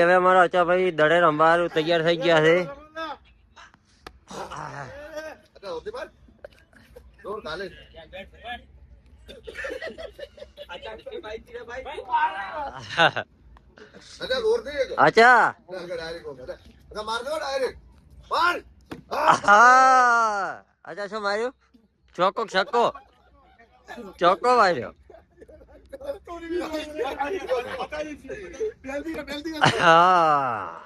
હવે અમારા અચાભાઈ દડે રમવાનું તૈયાર થઈ ગયા છે. અચ્છા. અચ્છા અચ્છા અચ્છા હા અચ્છા, શું માર્યું? ચોકો, છક્કો. ચોકો માર્યો. એમ હા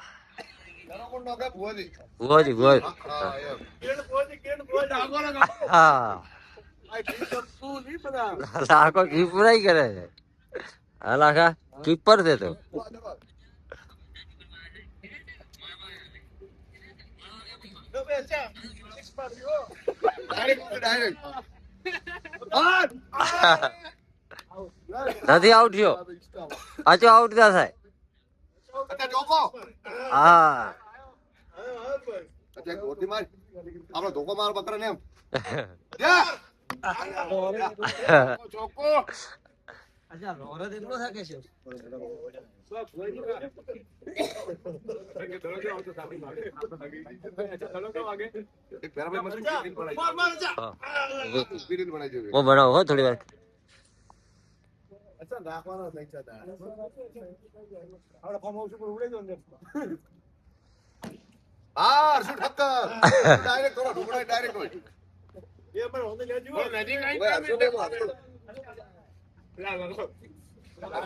લાખો કીપરાઈ કરે છે હા લાખા કીપર છે તો ડાયરેક્ટ નથી આઉટ થયો આચો આઉટ ના થાય. હા. આપણો ધોકો માર બકરા ને એમ બનાવી થોડી વાર. અચ્છા રાખવાનો થઈ છે બાર શું ઠક્કર? ડાયરેક્ટ થોડો ઢુકડો ડાયરેક્ટ હોય. ઓય, હરશું બેમો,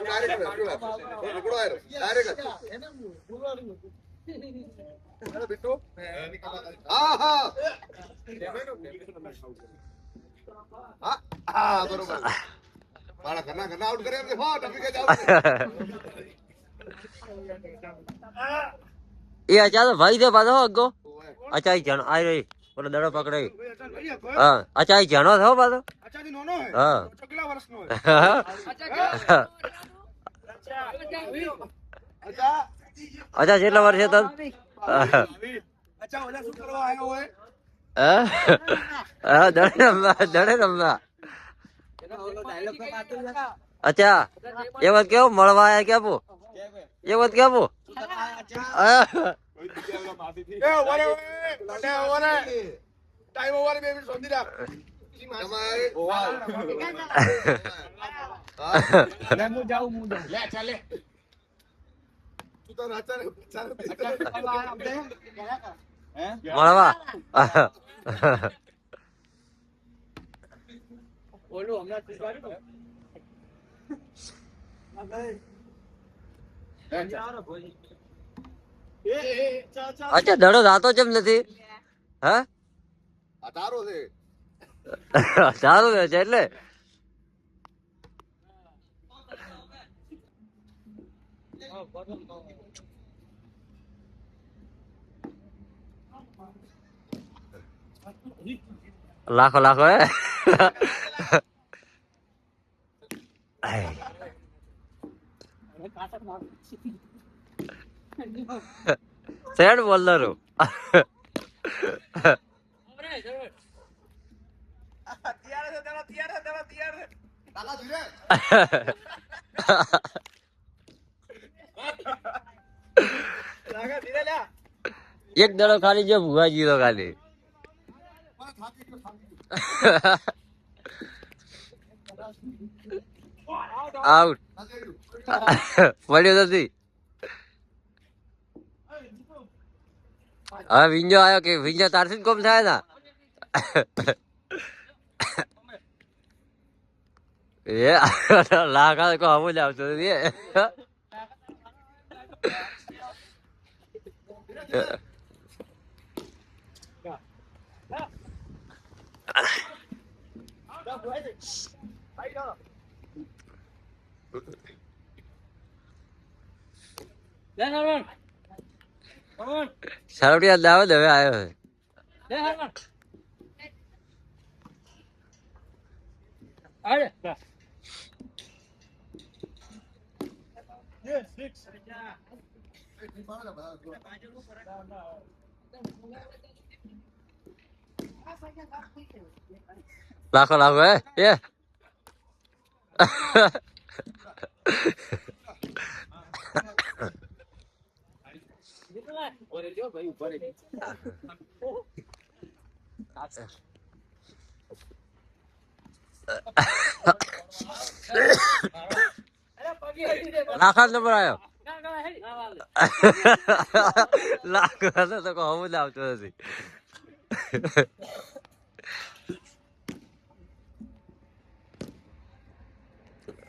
ડાયરેક્ટ હોય. ઢુકડો આયરો, ડાયરેક્ટ જ. અરે બિટ્ટુ. હા હા. હા હા બરોબર. મારા ઘરના ઘરના આઉટ કરે એમ છે ફોટ કે જાવ એ અચા ભાઈ દે પાછો અગો અચાઈ જણો આઈ રહી. ઓલો દડો પકડાઈ. હા અચા ઈ જણો થો પાછો? નોનો હે. હા કેટલા વર્ષનો હે હા અચ્છા. અચ્છા કેટલા વર્ષે તન? અચ્છા ઓલા શું કરવા આવ્યો હોય? હા દડે રમવા દડે રમવા. અચ્છા એ વાત કેવો મળવા આયા કે આપો એ વાત કે આપો હા. એ ઓરે ઓરે ઓરે ટાઈમ ઓવર બે મિનિટ સોધી રાખ તમારે લે હું જાઉં હું જાઉં લે ચાલે તું તો નાચા હમણાં મળવા અચ્છા દડો રાતો કેમ નથી? હા? તારો છે. છે એટલે? લાખો લાખો હે? સેડ બોલરો કાકા ધીરે કાકા ધીરે લે એક દડો ખાલી જો ભુવાજી તો ખાલી આઉટ થાકી ગયો પડ્યો નથી હવે વિંજો આવ્યો કે વિંજો તારથી જ કોમ થાય ના એ લાખા કો હમું જ આવતો નથી સારોડિયા દાવત હવે આવ્યો છે લાખો લાખો હે એ લાખા નંબર આવ્યો લાખ તો કહું જ આવતો નથી આઉટ આઉટ આઉટ દડો તો ગમે તે યાર તારે તૈયારી અગર તું થવાય દડો લાવ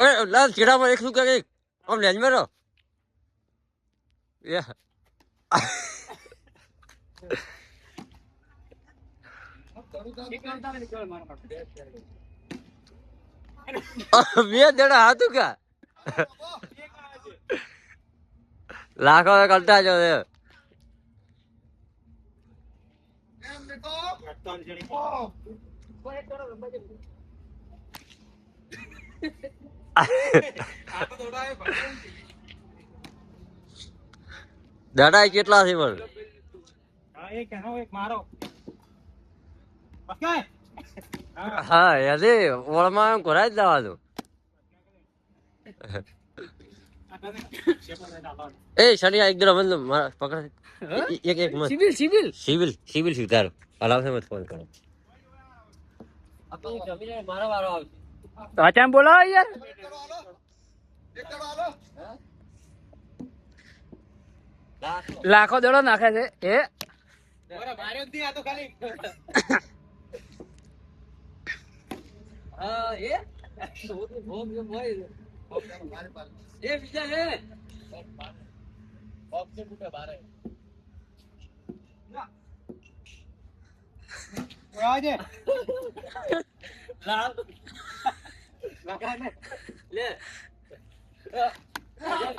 અરે, લાલ ચીડામાં એક શું કરે? આમ લેજ મેરો. બે જણા હાથું કા? લાખો કરતા જો એમ દાડા કેટલા છે પણ હા યાદે ઓળમાં એમ કરાય જ દેવાનું એ શનિ એક દર મતલબ મારા પકડ. એક એક મત. Civil civil? સિવિલ સિવિલ સ્વીકારો અલાવશે મત ફોન કરો. મારો વારો આવશે. અચામ બોલાવો યાર એક દડો હાલો લાખો દડો નાખે છે એ એ બીજા હે લે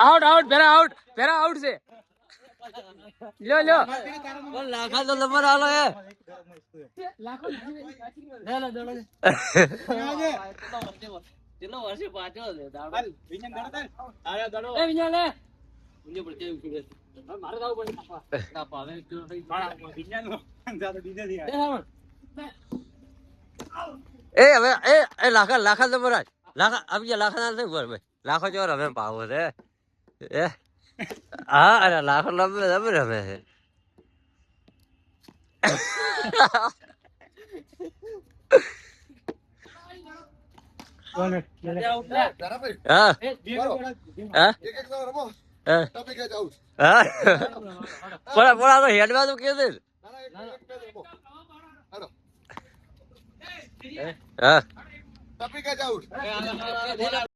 આઉટ આઉટ પેરા આઉટ પેરા આઉટ છે. લ્યો લ્યો. લાખા તો નંબર આલો હે કેટલો વર્ષે પાછો છે? દાડો. એ વિજ્ઞાન લે. મુંજે કેવું છે મારે જાવું પડે. ના પાવે એ હવે એ એ લાખા લાખા નંબર આજ. લાખા આપજે લાખા ના નહીં ભાઈ. લાખો ચોર રમે પાવો છે. એ? હા અરે લાખો રમે રમે રમે છે. જરા ભાઈ હા બોલો. હા? એક એક દડો રમો. હા. ટપી કે જાઉં હા? પોલા પોલા તો હેડવા કે હા. ટપી કે જાઉં